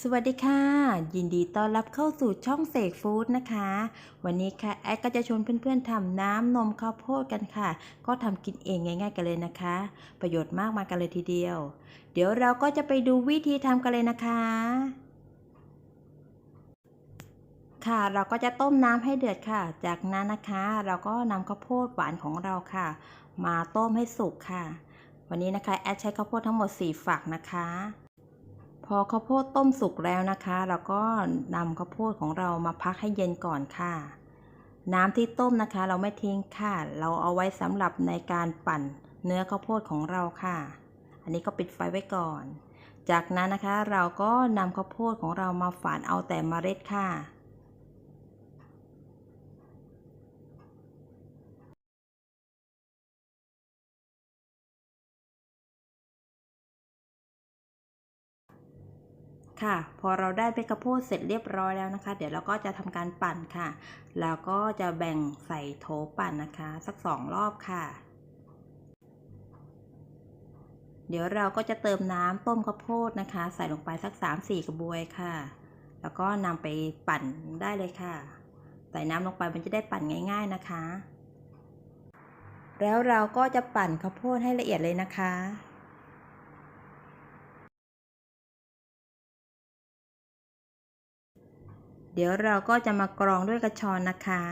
สวัสดีค่ะ ยินดีต้อนรับเข้าสู่ช่องเสกฟู้ดนะคะ วันนี้ค่ะแอดก็จะชวนเพื่อนๆทำน้ำนมข้าวโพดกันค่ะ ก็ทำกินเองง่ายๆกันเลยนะคะ ประโยชน์มากมายกันเลยทีเดียว เดี๋ยวเราก็จะไปดูวิธีทำกันเลยนะคะ ค่ะเราก็จะต้มน้ำให้เดือดค่ะ จากนั้นนะคะ เราก็นำข้าวโพดหวานของเราค่ะ มาต้มให้สุกค่ะ วันนี้นะคะแอดใช้ข้าวโพดทั้งหมด 4 ฝักนะคะ พอข้าวโพดต้มสุกแล้วนะคะ เราก็นำข้าวโพดของเรามาพักให้เย็นก่อนค่ะ น้ำที่ต้มนะคะ เราไม่ทิ้งค่ะ เราเอาไว้สำหรับในการปั่นเนื้อข้าวโพดของเราค่ะ อันนี้ก็ปิดไฟไว้ก่อน จากนั้นนะคะเราก็นำข้าวโพดของเรามาฝานเอาแต่เมล็ดค่ะ ค่ะ พอเราได้เบกข้าวโพดเสร็จเรียบร้อยแล้วนะคะ เดี๋ยวเราก็จะทำการปั่นค่ะ แล้วก็จะแบ่งใส่โถปั่นนะคะ สักสองรอบค่ะ เดี๋ยวเราก็จะเติมน้ำต้มข้าวโพดนะคะ ใส่ลงไปสัก 3-4 กระบวยค่ะ แล้วก็นำไปปั่นได้เลยค่ะ ใส่น้ำลงไปมันจะได้ปั่นง่าย ๆนะคะ แล้วเราก็จะปั่นข้าวโพดให้ละเอียดเลยนะคะ เดี๋ยวเราก็จะมากรองด้วยกระชอนนะคะ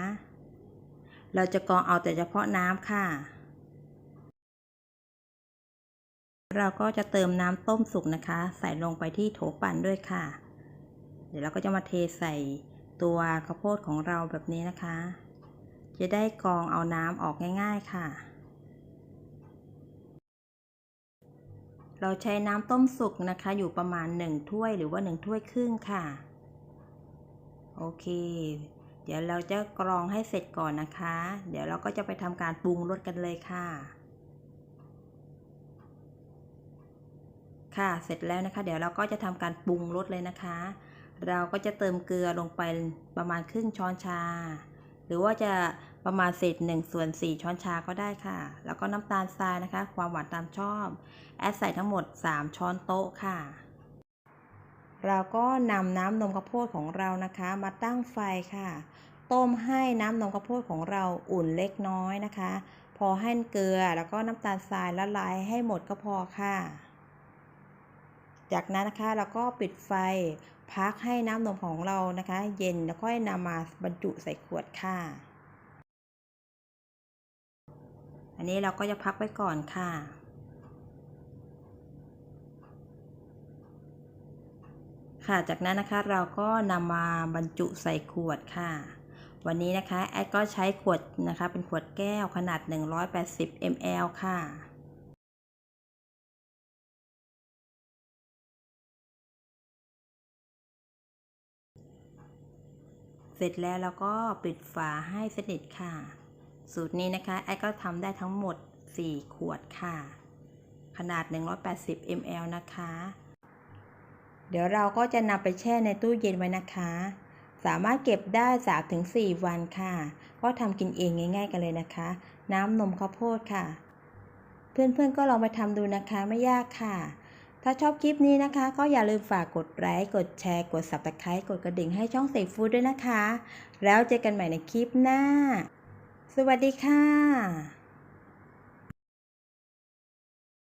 เราจะกรองเอาแต่เฉพาะน้ำค่ะ เราก็จะเติมน้ำต้มสุกนะคะ ใส่ลงไปที่โถปั่นด้วยค่ะ เดี๋ยวเราก็จะมาเทใส่ตัวข้าวโพดของเราแบบนี้นะคะ จะได้กรองเอาน้ำออกง่าย ๆค่ะ เราใช้น้ำต้มสุกนะคะ อยู่ประมาณ 1 ถ้วยหรือว่า 1 ถ้วยครึ่งค่ะ โอเค เดี๋ยวเราจะกรองให้เสร็จก่อนนะคะ เดี๋ยวเราก็จะไปทำการปรุงรสกันเลยค่ะ ค่ะเสร็จแล้วนะคะ เดี๋ยวเราก็จะทำการปรุงรสเลยนะคะ เราก็จะเติมเกลือลงไปประมาณครึ่งช้อนชา หรือว่าจะประมาณเศษ1ส่วน4ช้อนชาก็ได้ค่ะ แล้วก็น้ำตาลทรายนะคะ ความหวานตามชอบ แอดใส่ทั้งหมด 3 ช้อนโต๊ะค่ะ เราก็นำน้ำนมข้าวโพดของเรานะคะ มาตั้งไฟค่ะ ต้มให้น้ำนมข้าวโพดของเราอุ่นเล็กน้อยนะคะ พอให้เกลือแล้วก็น้ำตาลทรายละลายให้หมดก็พอค่ะ จากนั้นนะคะเราก็ปิดไฟพักให้น้ำนมของเรานะคะ เย็นแล้วค่อยนำมาบรรจุใส่ขวดค่ะ อันนี้เราก็จะพักไว้ก่อนค่ะ ค่ะ จากนั้นนะคะเราก็นำมาบรรจุใส่ขวดค่ะ วันนี้นะคะแอดก็ใช้ขวดนะคะ เป็นขวดแก้วขนาด 180 ml ค่ะเสร็จแล้วเราก็ปิดฝาให้สนิทค่ะ สูตรนี้นะคะแอดก็ทำได้ทั้งหมด 4 ขวดค่ะ ขนาด 180 ml นะคะ เดี๋ยวเราก็จะนำไปแช่ในตู้เย็นไว้นะคะ สามารถเก็บได้ 3-4 วันค่ะ ก็ทำกินเองง่าย ๆ กันเลยนะคะ น้ำนมข้าวโพดค่ะ เพื่อนๆก็ลองไปทำดูนะคะไม่ยากค่ะ ถ้าชอบคลิปนี้นะคะ ก็อย่าลืมฝากกดไลค์กดแชร์กด subscribe กดกระดิ่งให้ช่องเสกฟู้ดด้วยนะคะ แล้วเจอกันใหม่ในคลิปหน้า สวัสดีค่ะ